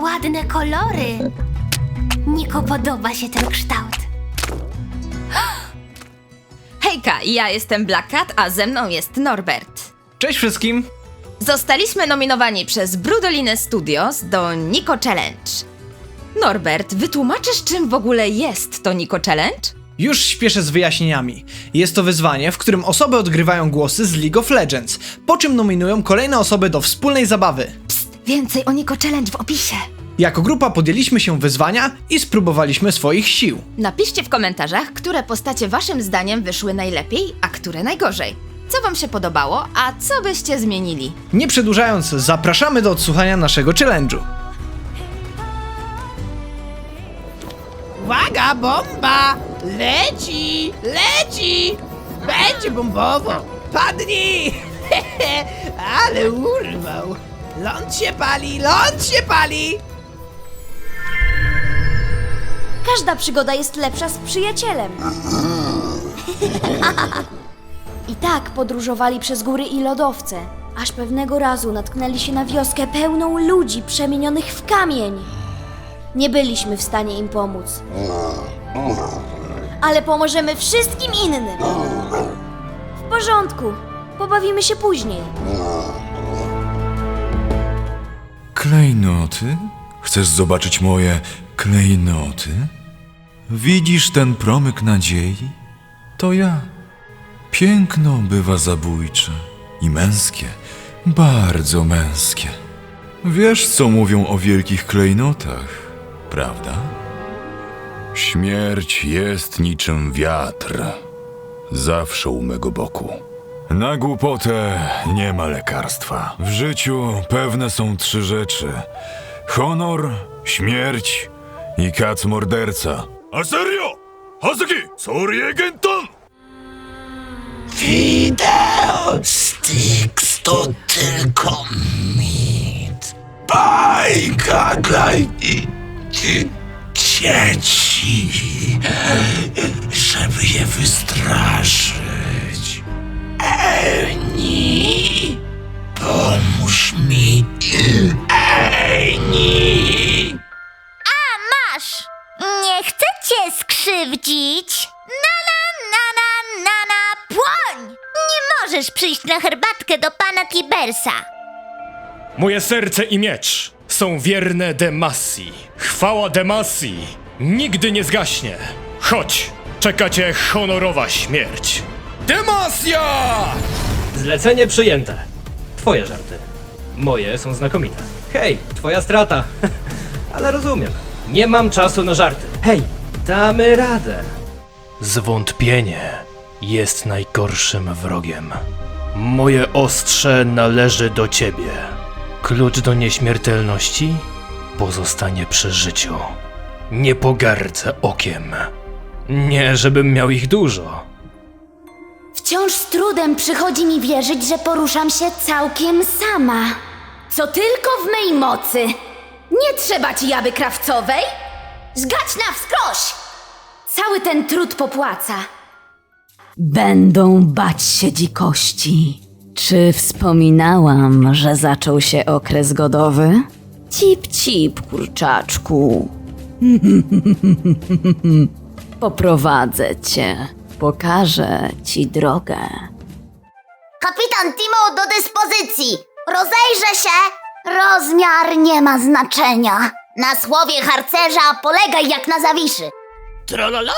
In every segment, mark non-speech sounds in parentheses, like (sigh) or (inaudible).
ładne kolory. Niko podoba się ten kształt. (gasps) Hejka, ja jestem Black Cat, a ze mną jest Norbert. Cześć wszystkim! Zostaliśmy nominowani przez Brudolinę Studios do Nico Challenge. Norbert, wytłumaczysz czym w ogóle jest to Nico Challenge? Już śpieszę z wyjaśnieniami. Jest to wyzwanie, w którym osoby odgrywają głosy z League of Legends, po czym nominują kolejne osoby do wspólnej zabawy. Więcej o Nico Challenge w opisie. Jako grupa podjęliśmy się wyzwania i spróbowaliśmy swoich sił. Napiszcie w komentarzach, które postacie waszym zdaniem wyszły najlepiej, a które najgorzej. Co wam się podobało, a co byście zmienili? Nie przedłużając, zapraszamy do odsłuchania naszego challenge'u. Uwaga, bomba! Leci! Leci! Będzie bombowo! Padnij! (laughs) Ale urwał! Ląd się pali, ląd się pali! Każda przygoda jest lepsza z przyjacielem. I tak podróżowali przez góry i lodowce, aż pewnego razu natknęli się na wioskę pełną ludzi przemienionych w kamień. Nie byliśmy w stanie im pomóc. Ale pomożemy wszystkim innym. W porządku, pobawimy się później. Klejnoty? Chcesz zobaczyć moje klejnoty? Widzisz ten promyk nadziei? To ja. Piękno bywa zabójcze i męskie, bardzo męskie. Wiesz, co mówią o wielkich klejnotach, prawda? Śmierć jest niczym wiatr, zawsze u mego boku. Na głupotę nie ma lekarstwa. W życiu pewne są trzy rzeczy: honor, śmierć i kac morderca. A serio? Hazuki, sorry genton! Wideo Styx to tylko mit. Bajka dla i- i- dzieci, żeby je wystraszyć. Eni, pomóż mi. Eni. Masz! Nie chcę cię skrzywdzić! Nana, nana, nana, płoń! Nie możesz przyjść na herbatkę do pana Tibersa. Moje serce i miecz są wierne Demasji. Chwała Demasji nigdy nie zgaśnie. Chodź, czeka cię honorowa śmierć. Demasja! Zlecenie przyjęte. Twoje żarty. Moje są znakomite. Hej, twoja strata. (laughs) Ale rozumiem. Nie mam czasu na żarty. Hej, damy radę. Zwątpienie jest najgorszym wrogiem. Moje ostrze należy do ciebie. Klucz do nieśmiertelności pozostanie przy życiu. Nie pogardzę okiem. Nie, żebym miał ich dużo. Wciąż z trudem przychodzi mi wierzyć, że poruszam się całkiem sama. Co tylko w mej mocy. Nie trzeba ci jaby krawcowej? Zgać na wskroś! Cały ten trud popłaca. Będą bać się dzikości. Czy wspominałam, że zaczął się okres godowy? Cip, cip, kurczaczku. (laughs) Poprowadzę cię. Pokażę ci drogę. Kapitan Timo do dyspozycji! Rozejrzę się! Rozmiar nie ma znaczenia. Na słowie harcerza polegaj jak na zawiszy. Trololo,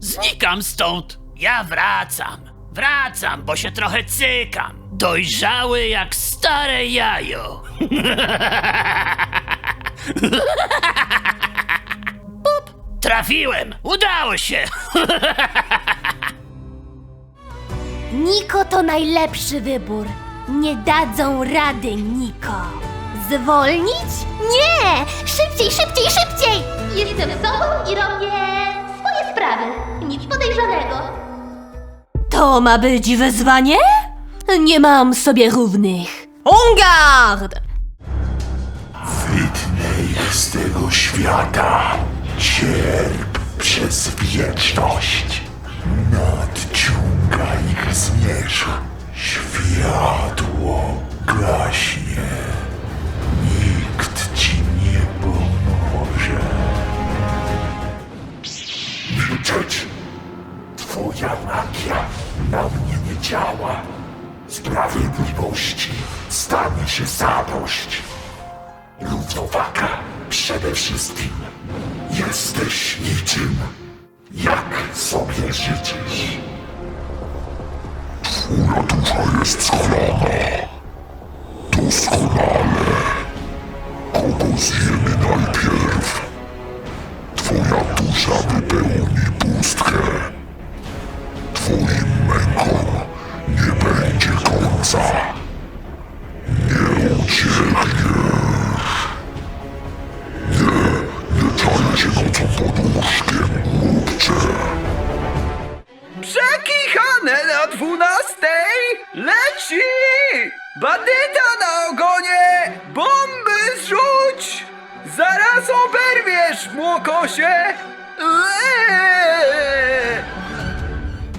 znikam stąd. Ja wracam. Wracam, bo się trochę cykam. Dojrzały jak stare jajo. (laughs) Trafiłem. Udało się. (laughs) Niko to najlepszy wybór. Nie dadzą rady, Niko. Zwolnić? Nie! Szybciej, szybciej, szybciej! Jestem sobą i robię swoje sprawy. Nic podejrzanego. To ma być wezwanie? Nie mam sobie równych. Wytnę ich z tego świata. Cierp przez wieczność. Nadciąga wszystkich zmierzch światło gaśnie. Nikt ci nie pomoże. Milczeć! Twoja magia na mnie nie działa. Sprawiedliwości stanie się zadość. Równowaga przede wszystkim. Jesteś niczym, jak sobie życzysz. Twoja dusza jest schlana. Doskonale. Kogo zjemy najpierw? Twoja dusza wypełni pustkę. Twoim mękom nie będzie końca.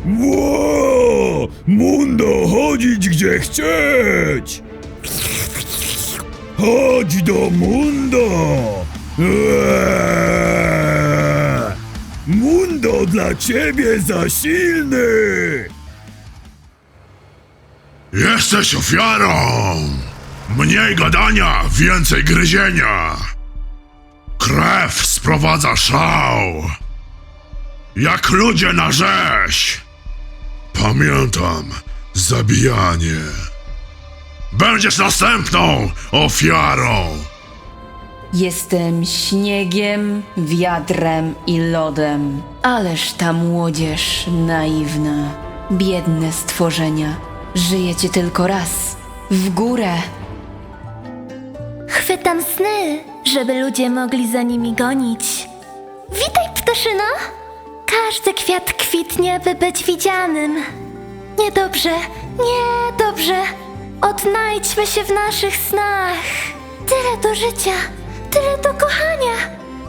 Ło! Mundo chodzić gdzie chcieć! Chodź do Mundo! Eee! Mundo dla ciebie za silny! Jesteś ofiarą! Mniej gadania, więcej gryzienia! Krew sprowadza szał! Jak ludzie na rzeź! Pamiętam zabijanie. Będziesz następną ofiarą! Jestem śniegiem, wiatrem i lodem. Ależ ta młodzież naiwna. Biedne stworzenia. Żyjecie tylko raz. W górę. Chwytam sny, żeby ludzie mogli za nimi gonić. Witaj, ptaszyno! Każdy kwiat kwitnie, by być widzianym. Niedobrze, niedobrze. Odnajdźmy się w naszych snach. Tyle do życia, tyle do kochania.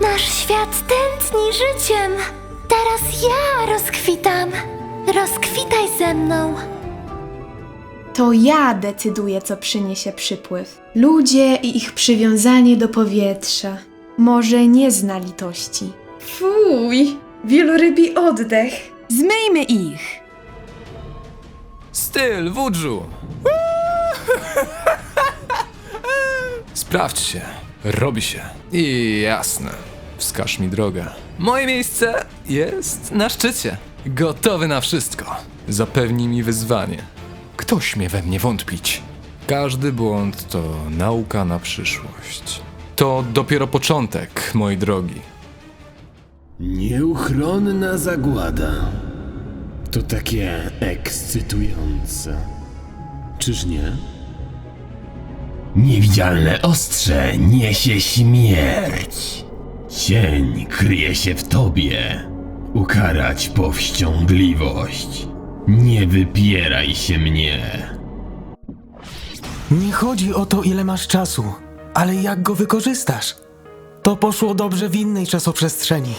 Nasz świat tętni życiem. Teraz ja rozkwitam. Rozkwitaj ze mną. To ja decyduję, co przyniesie przypływ. Ludzie i ich przywiązanie do powietrza. Może nie zna litości. Fuj! Wielorybi oddech. Zmyjmy ich! Styl, wudżu! (laughs) Sprawdź się, robi się. I jasne, wskaż mi drogę. Moje miejsce jest na szczycie. Gotowy na wszystko. Zapewni mi wyzwanie. Kto śmie we mnie wątpić? Każdy błąd to nauka na przyszłość. To dopiero początek, moi drogi. Nieuchronna zagłada. To takie ekscytujące. Czyż nie? Niewidzialne ostrze niesie śmierć. Cień kryje się w tobie. Ukarać powściągliwość. Nie wypieraj się mnie. Nie chodzi o to, ile masz czasu, ale jak go wykorzystasz. To poszło dobrze w innej czasoprzestrzeni.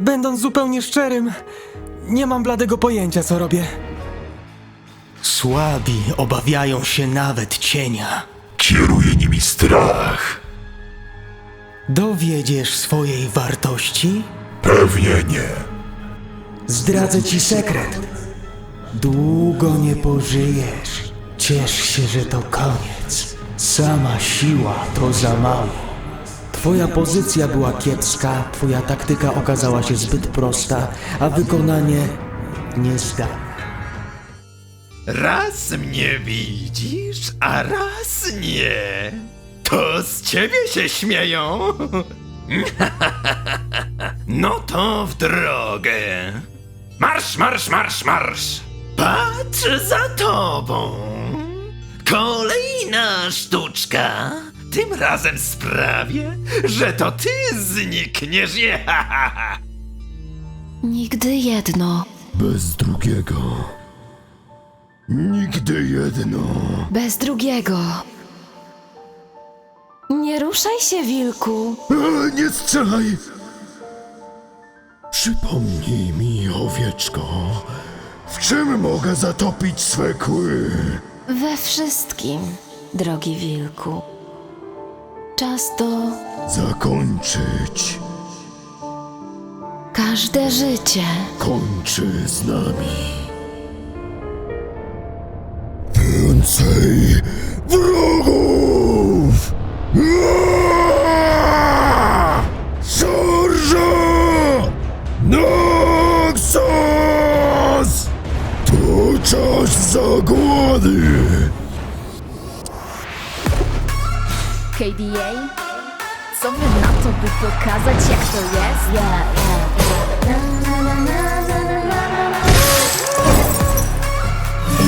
Będąc zupełnie szczerym, nie mam bladego pojęcia, co robię. Słabi obawiają się nawet cienia. Kieruje nimi strach. Dowiedziesz swojej wartości? Pewnie nie. Zdradzę ci sekret. Długo nie pożyjesz. Ciesz się, że to koniec. Sama siła to za mało. Twoja pozycja była kiepska, twoja taktyka okazała się zbyt prosta, a wykonanie niezdane. Raz mnie widzisz, a raz nie. To z ciebie się śmieją. (laughs) No to w drogę. Marsz, marsz, marsz, marsz. Patrz za tobą. Kolejna sztuczka. Tym razem sprawię, że to ty znikniesz. Nigdy jedno. Bez drugiego. Nigdy jedno. Bez drugiego. Nie ruszaj się, wilku. E, nie strzelaj! Przypomnij mi, owieczko, w czym mogę zatopić swe kły? We wszystkim, drogi wilku. Czas to Zakończyć. każde życie. Kończy z nami. Więcej wrogów! Szarża! Noxus! To czas zagłady! KDA? Co wy na to, by pokazać jak to jest? Ja,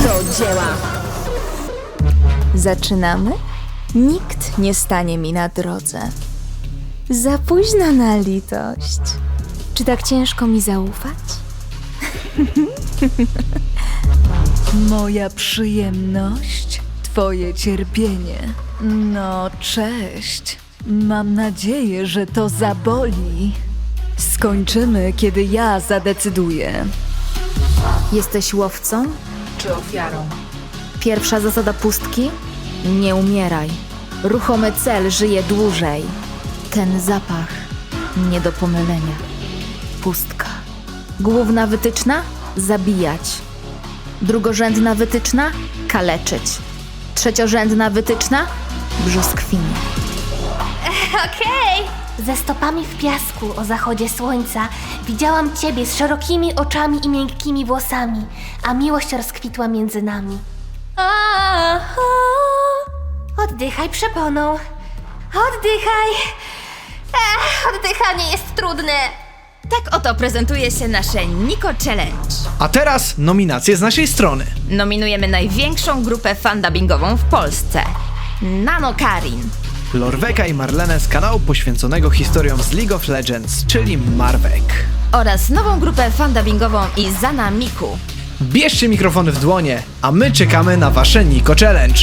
Do dzieła. Zaczynamy? Nikt nie stanie mi na drodze. Za późno na litość. Czy tak ciężko mi zaufać? (laughs) Moja przyjemność, twoje cierpienie. No, cześć. Mam nadzieję, że to zaboli. Skończymy, kiedy ja zadecyduję. Jesteś łowcą czy ofiarą? Pierwsza zasada pustki? Nie umieraj. Ruchomy cel żyje dłużej. Ten zapach nie do pomylenia. Pustka. Główna wytyczna? Zabijać. Drugorzędna wytyczna? Kaleczyć. Trzeciorzędna wytyczna? Brzoskwinie. (laughs) Okej! Ze stopami w piasku o zachodzie słońca widziałam ciebie z szerokimi oczami i miękkimi włosami, a miłość rozkwitła między nami. Aha. Oddychaj przeponą. Oddychaj. Ech, oddychanie jest trudne. Tak oto prezentuje się nasze Niko Challenge. A teraz nominacje z naszej strony. Nominujemy największą grupę fandubbingową w Polsce. Nano Karin. Lorweka i Marlenę z kanału poświęconego historiom z League of Legends, czyli Marwek. Oraz nową grupę fandubbingową Izana Miku. Bierzcie mikrofony w dłonie, a my czekamy na wasze Niko Challenge.